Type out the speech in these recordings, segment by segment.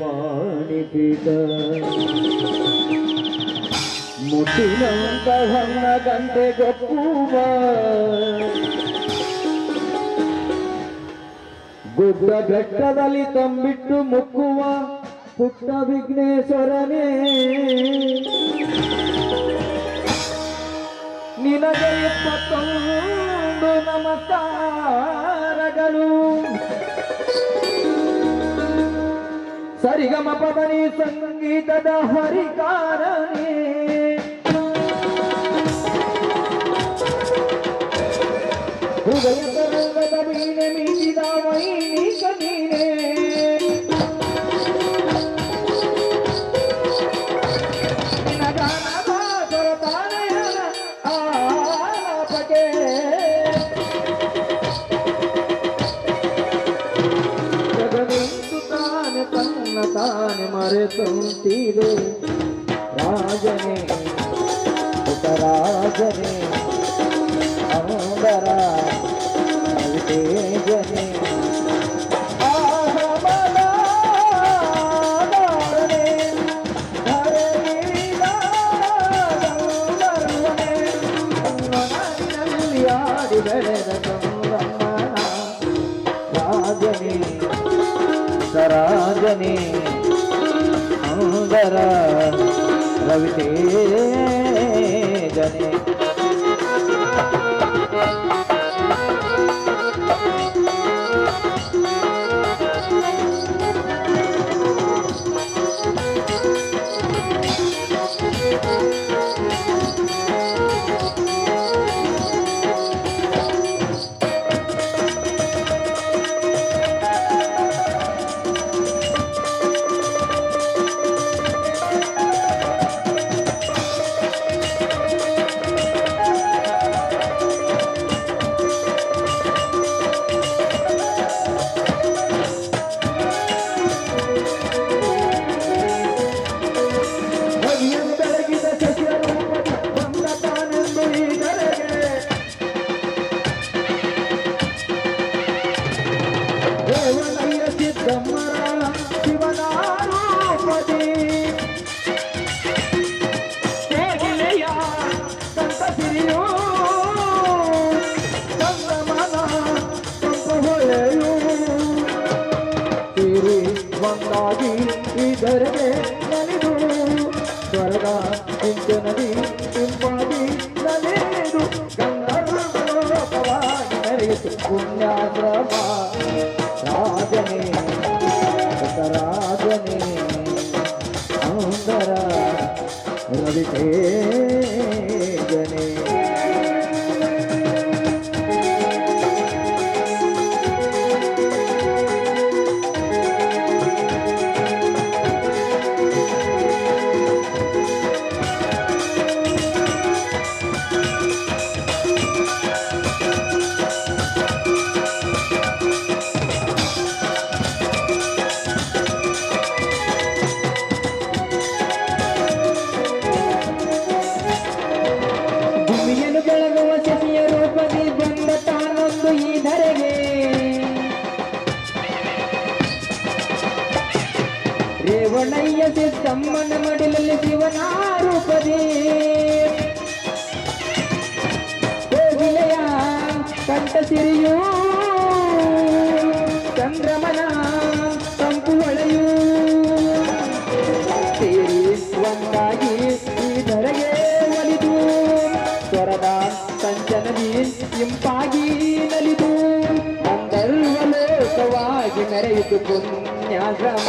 ಮಾಣಿಪೀಠ ಮುಟ್ಟಿನಂತ ಗಂಟೆ ಗೊಪ್ಪುವ ಗುಡ್ಡ ಬೆಟ್ಟದಲ್ಲಿ ತಂಬಿಟ್ಟು ಮುಕ್ಕುವ ಪುಟ್ಟ ವಿಘ್ನೇಶ್ವರನೇ. ನಿನಗೆ ಇಪ್ಪತ್ತೊಂದು ನಮಸ್ಕಾರಗಳು. ಸರಿಗಮ ಪದನಿ ಸಂಗೀತದ ಹರಿಕಾರನೇ. ಹೃದಯ ತಾನೆ ಮರೆತುಂತಿದೆ ರಾಜನೇ ರಾಜನೇ ಅಂಬರ ತೇಜನೆ ಬೆಳೆದ ಚಂದ್ರಮ್ಮನ ರಾಜನೇ ರಾಜನೇ रवि तेजने మందాగి ఈ ధరమే నలిదు. త్వరగా ఇంకనది ఇంపాది నలేదు. గంధర్వోపవాది నరేసు పుణ్యాద్రమా రాజనే రాజనే అందరా రవితే ರೇವಣಯ್ಯ ಸಿದ್ದಮ್ಮನ ಮಡಿಲಲ್ಲಿ ಶಿವನ ರೂಪದಿ ಕೋಗಿಲೆಯ ಕಂಠ ಸಿರಿಯೂ, ಚಂದ್ರಮನ ತಂಪು ಹೊಳೆಯೂ. ಸೇರಿ ಈ ಧರೆಗೆ ಒಲಿದು, ಸ್ವರದ ಸಂಚನದಿ ಇಂಪಾಗಿ ನಲಿದು ಅಂದರ್ವಲೋಕವಾಗಿ ಮೆರೆಯಿತು ಪುಣ್ಯಾಶ್ರಮ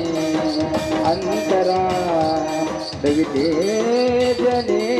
விட்டே ஜனே